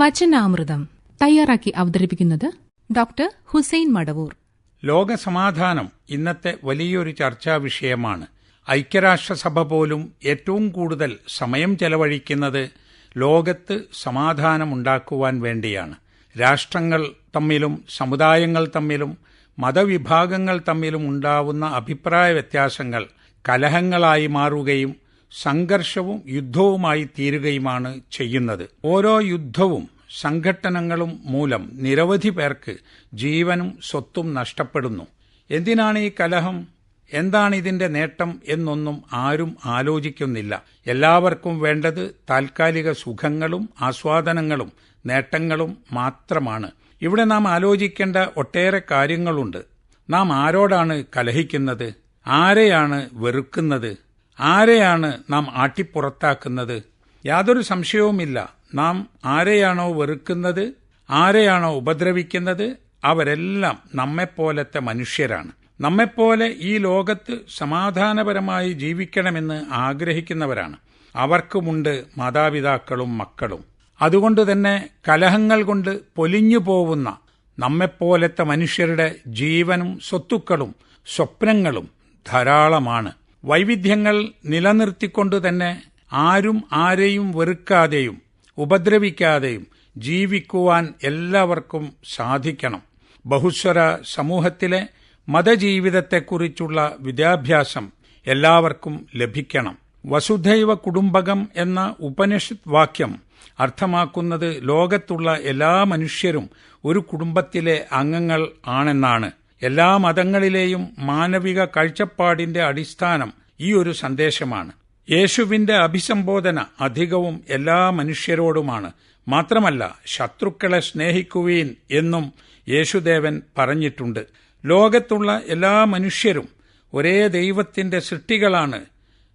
വചനാമൃതം തയ്യാറാക്കി അവതരിപ്പിക്കുന്നത് ഡോക്ടർ ഹുസൈൻ മടവൂർ. ലോക സമാധാനം ഇന്നത്തെ വലിയൊരു ചർച്ചാ വിഷയമാണ്. ഐക്യരാഷ്ട്രസഭ പോലും ഏറ്റവും കൂടുതൽ സമയം ചെലവഴിക്കുന്നത് ലോകത്ത് സമാധാനമുണ്ടാക്കുവാൻ വേണ്ടിയാണ്. രാഷ്ട്രങ്ങൾ തമ്മിലും സമുദായങ്ങൾ തമ്മിലും മതവിഭാഗങ്ങൾ തമ്മിലും ഉണ്ടാവുന്ന അഭിപ്രായ വ്യത്യാസങ്ങൾ കലഹങ്ങളായി മാറുകയും സംഘർഷവും യുദ്ധവുമായി തീരുകയുമാണ് ചെയ്യുന്നത്. ഓരോ യുദ്ധവും സംഘട്ടനങ്ങളും മൂലം നിരവധി പേർക്ക് ജീവനും സ്വത്തും നഷ്ടപ്പെടുന്നു. എന്തിനാണ് ഈ കലഹം? എന്താണ് ഇതിന്റെ നേട്ടം എന്നൊന്നും ആരും ആലോചിക്കുന്നില്ല. എല്ലാവർക്കും വേണ്ടത് താൽക്കാലിക സുഖങ്ങളും ആസ്വാദനങ്ങളും നേട്ടങ്ങളും മാത്രമാണ്. ഇവിടെ നാം ആലോചിക്കേണ്ട ഒട്ടേറെ കാര്യങ്ങളുണ്ട്. നാം ആരോടാണ് കലഹിക്കുന്നത്? ആരെയാണ് വെറുക്കുന്നത്? ആരെയാണ് നാം ആട്ടിപ്പുറത്താക്കുന്നത്? യാതൊരു സംശയവുമില്ല. നാം ആരെയാണോ വെറുക്കുന്നത്? ആരെയാണോ ഉപദ്രവിക്കുന്നത്? അവരെല്ലാം നമ്മെപ്പോലത്തെ മനുഷ്യരാണ്. നമ്മെപ്പോലെ ഈ ലോകത്ത് സമാധാനപരമായി ജീവിക്കണമെന്ന് ആഗ്രഹിക്കുന്നവരാണ്. അവർക്കുമുണ്ട് മാതാപിതാക്കളും മക്കളും. അതുകൊണ്ട് തന്നെ കലഹങ്ങൾ കൊണ്ട് പൊലിഞ്ഞു പോവുന്ന നമ്മെപ്പോലത്തെ മനുഷ്യരുടെ ജീവനും സ്വത്തുക്കളും സ്വപ്നങ്ങളും ധാരാളമാണ്. വൈവിധ്യങ്ങൾ നിലനിർത്തിക്കൊണ്ട് തന്നെ ആരും ആരെയും വെറുക്കാതെയും ഉപദ്രവിക്കാതെയും ജീവിക്കുവാൻ എല്ലാവർക്കും സാധിക്കണം. ബഹുസ്വര സമൂഹത്തിലെ മതജീവിതത്തെക്കുറിച്ചുള്ള വിദ്യാഭ്യാസം എല്ലാവർക്കും ലഭിക്കണം. വസുധൈവ കുടുംബകം എന്ന ഉപനിഷത് വാക്യം അർത്ഥമാക്കുന്നത് ലോകത്തുള്ള എല്ലാ മനുഷ്യരും ഒരു കുടുംബത്തിലെ അംഗങ്ങൾ ആണെന്നാണ്. എല്ലാ മതങ്ങളിലെയും മാനവിക കാഴ്ചപ്പാടിന്റെ അടിസ്ഥാനം ഈ ഒരു സന്ദേശമാണ്. യേശുവിന്റെ അഭിസംബോധന അധികവും എല്ലാ മനുഷ്യരോടുമാണ്. മാത്രമല്ല ശത്രുക്കളെ സ്നേഹിക്കുവീൻ എന്നും യേശുദേവൻ പറഞ്ഞിട്ടുണ്ട്. ലോകത്തുള്ള എല്ലാ മനുഷ്യരും ഒരേ ദൈവത്തിന്റെ സൃഷ്ടികളാണ്.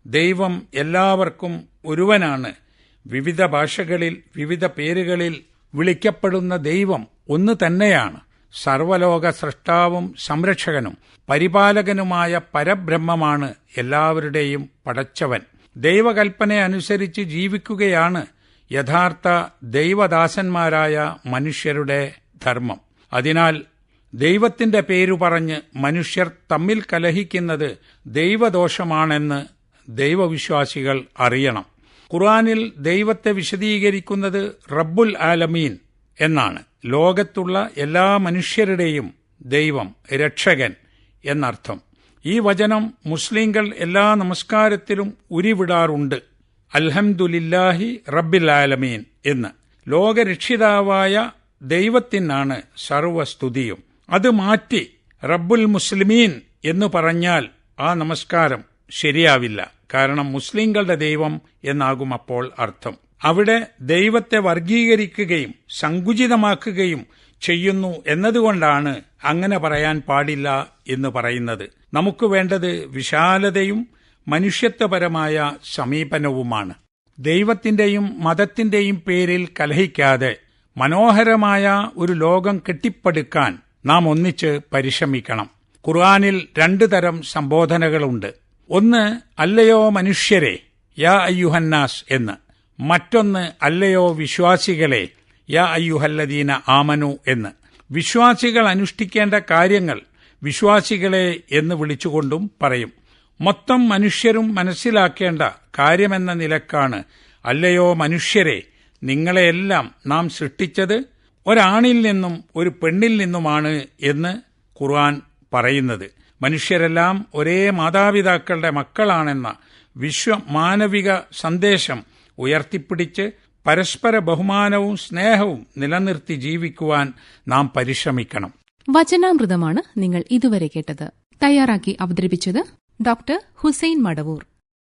ദൈവം എല്ലാവർക്കും ഒരുവനാണ്. വിവിധ ഭാഷകളിൽ വിവിധ പേരുകളിൽ വിളിക്കപ്പെടുന്ന ദൈവം ഒന്ന് തന്നെയാണ്. സർവലോക സൃഷ്ടാവും സംരക്ഷകനും പരിപാലകനുമായ പരബ്രഹ്മമാണ് എല്ലാവരുടെയും പടച്ചവൻ. ദൈവകൽപ്പന അനുസരിച്ച് ജീവിക്കുകയാണ് യഥാർത്ഥ ദൈവദാസന്മാരായ മനുഷ്യരുടെ ധർമ്മം. അതിനാൽ ദൈവത്തിന്റെ പേരു പറഞ്ഞ് മനുഷ്യർ തമ്മിൽ കലഹിക്കുന്നത് ദൈവദോഷമാണെന്ന് ദൈവവിശ്വാസികൾ അറിയണം. ഖുർആാനിൽ ദൈവത്തെ വിശദീകരിക്കുന്നത് റബ്ബുൽ ആലമീൻ എന്നാണ്. ലോകത്തുള്ള എല്ലാ മനുഷ്യരുടെയും ദൈവം രക്ഷകൻ എന്നർത്ഥം. ഈ വചനം മുസ്ലിങ്ങൾ എല്ലാ നമസ്കാരത്തിലും ഉരിവിടാറുണ്ട്. അൽഹംദുലില്ലാഹി റബ്ബിൽ ആലമീൻ എന്ന്. ലോകരക്ഷിതാവായ ദൈവത്തിനാണ് സർവസ്തുതിയും. അത് മാറ്റി റബ്ബുൽ മുസ്ലിമീൻ എന്ന് പറഞ്ഞാൽ ആ നമസ്കാരം ശരിയാവില്ല. കാരണം മുസ്ലിങ്ങളുടെ ദൈവം എന്നാകും അപ്പോൾ അർത്ഥം. അവിടെ ദൈവത്തെ വർഗീകരിക്കുകയും സങ്കുചിതമാക്കുകയും ചെയ്യുന്നു എന്നതുകൊണ്ടാണ് അങ്ങനെ പറയാൻ പാടില്ല എന്ന് പറയുന്നത്. നമുക്ക് വേണ്ടത് വിശാലതയും മനുഷ്യത്വപരമായ സമീപനവുമാണ്. ദൈവത്തിന്റെയും മതത്തിന്റെയും പേരിൽ കലഹിക്കാതെ മനോഹരമായ ഒരു ലോകം കെട്ടിപ്പടുക്കാൻ നാം ഒന്നിച്ച് പരിശ്രമിക്കണം. ഖുർആാനിൽ രണ്ടു തരം സംബോധനകളുണ്ട്. ഒന്ന് അല്ലയോ മനുഷ്യരെ യാ അയ്യുഹന്നാസ് എന്ന്. മറ്റൊന്ന് അല്ലയോ വിശ്വാസികളെ യാ അയ്യുഹല്ലദീന ആമനു എന്ന്. വിശ്വാസികൾ അനുഷ്ഠിക്കേണ്ട കാര്യങ്ങൾ വിശ്വാസികളെ എന്ന് വിളിച്ചുകൊണ്ടും പറയും. മൊത്തം മനുഷ്യരും മനസ്സിലാക്കേണ്ട കാര്യമെന്ന നിലക്കാണ് അല്ലയോ മനുഷ്യരെ നിങ്ങളെയെല്ലാം നാം സൃഷ്ടിച്ചത് ഒരാണിൽ നിന്നും ഒരു പെണ്ണിൽ നിന്നുമാണ് എന്ന് ഖുർആൻ പറയുന്നത്. മനുഷ്യരെല്ലാം ഒരേ മാതാപിതാക്കളുടെ മക്കളാണെന്ന വിശ്വ മാനവിക സന്ദേശം ഉയർത്തിപ്പിടിച്ച് പരസ്പര ബഹുമാനവും സ്നേഹവും നിലനിർത്തി ജീവിക്കുവാൻ നാം പരിശ്രമിക്കണം. വചനാമൃതമാണ് നിങ്ങൾ ഇതുവരെ കേട്ടത്. തയ്യാറാക്കി അവതരിപ്പിച്ചത് ഡോക്ടർ ഹുസൈൻ മടവൂർ.